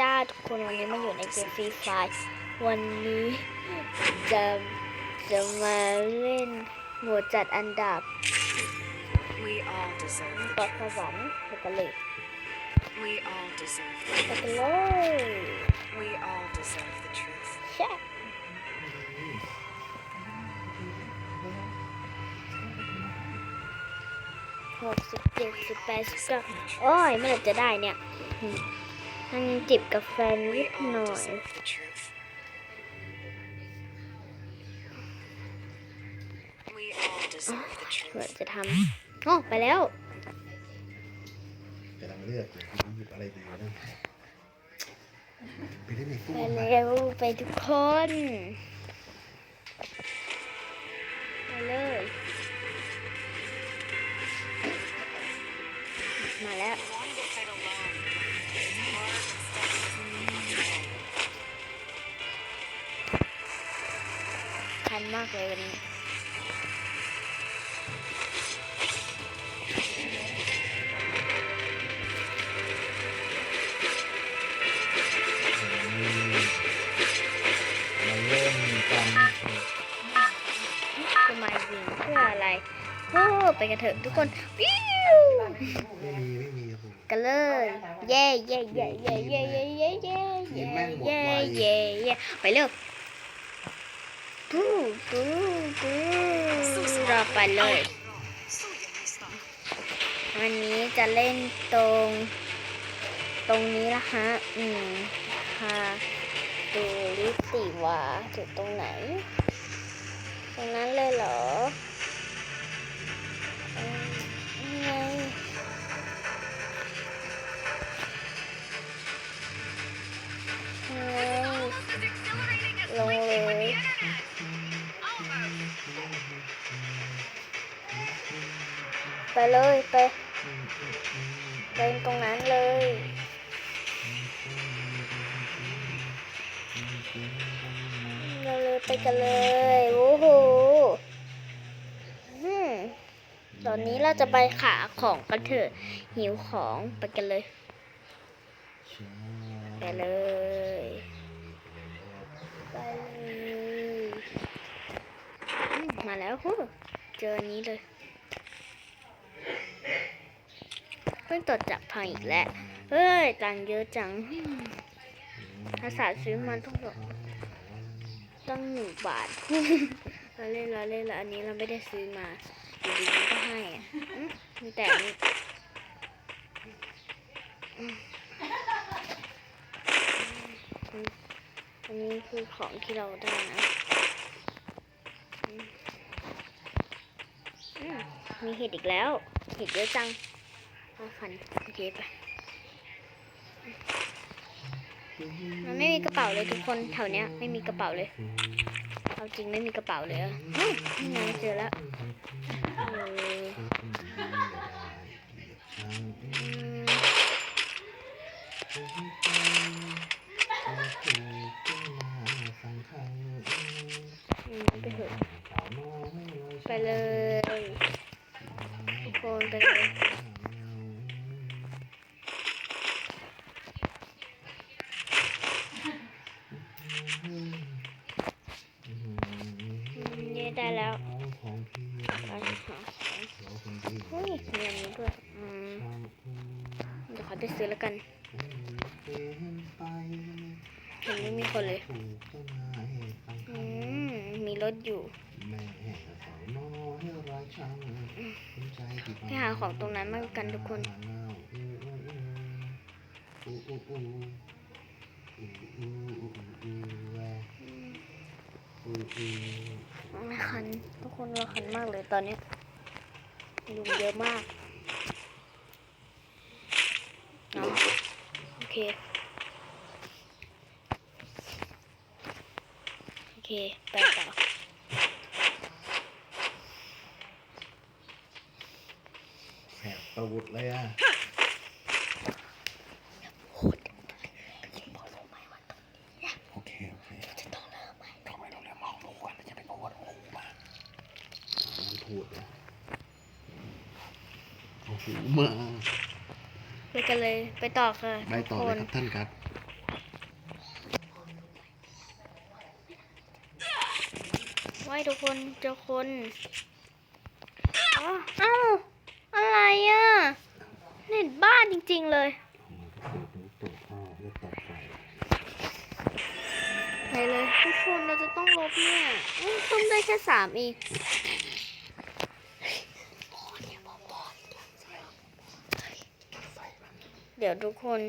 จ้าทุกคนวันนี้มาอยู่ในเกมฟรีไฟวันนี้จะจะมาเล่นหมวดจัดอันดับ We all deserve เกาะสวรรค์ไปกันเลย We all deserve ไปกันเลย We all deserve the truth. ใช่หกสิบเจ็ดสิบแปดสิบเก้าโอ้ยเมื่อไหร่จะได้เนี่ยอื มนั่งจิบกาแฟนิ We ด all หน่อย deserve the truth. We all deserve the เพื่อ truth. จะทำโอ้ไปแล้วกำลังเลือกอยู่หยิบอะไรดีวะเนี่ยไปได้ในตู้ไปมาเร็วไปทุกคน instead of คันมากเลยวันนี้มาเริ่มกันจะมายิงเพื่ออะไรโอ้ไปกันเถอะทุกคนวิวไม่มีไม่มีโอ้โหกันเลย เย่เย่เย่เย่เย่เย่เย่เย่เย่เย่เย่เย่ไปเร็ว ปูปูปูเราไปเลย วันนี้จะเล่นตรง ตรงนี้ละฮะ อืมค่ะดูลิสิว่าจุดตรงไหน ตรงนั้นเลยเหรอไงนี่ไงลงเลย ไปเลยไปเดินตรงนั้นเลยเราเลยไปกันเลยโอ้โหตอนนี้เราจะไปขาของกันเถอะหิวของไปกันเลยไปเลยไปเลยมาแล้วเจอนี้เลย เพิ่งตรวจจับพังอีกแล้ว เฮ้ย ตังเยอะจังภาษาซื้อมาต้องตั้งหนึ่งบาทเราเล่นเราเล่นแล้วอันนี้เราไม่ได้ซื้อมาอยู่ดีๆก็ให้อะมีแต่นี้อันนี้คือของที่เราได้นะมีเห็ดอีกแล้ว เห็ดเยอะจัง เอาฟันโอเคไปมันไม่มีกระเป๋าเลยทุกคนแถวเนี้ยไม่มีกระเป๋าเลย เอาจริงไม่มีกระเป๋าเลยอะเฮ้ยนี่ไงเจอแล้วเอออืมอืมไปเถอะไปเลยทุกคนไปเลยอืมนี่ได้แล้วไปหาของเฮ้ยมีอันนี้ด้วยอืมเดี๋ยวขอ ไปซื้อแล้วกันเห็นไม่มีคนเลยอืมมีรถอยู่ไปหาของตรงนั้นมากันทุกคนคันทุกคนว่าคันมากเลยตอนนี้ยยุงเยอะมากเอาโอ เค โอเค ไปต่อแสบประวุดเลยอะโอเคโอเคจะต้องเริ่มไหมทำไมเราเริ่มมองดูกันจะไปพูดโอ้โหมามันพูดนะโอ้โหมาไป กันเลยไปต่อค่ะไปต่อเลยครับท่านครับไว้ทุกคนเจ้าคนเอ้าอะไรอะเน็ตบ้านจริง ๆ เลยไปเลยทุกคนเราจะต้องลบเนี่ยต้องได้แค่สามอีก เดี๋ยวทุกคน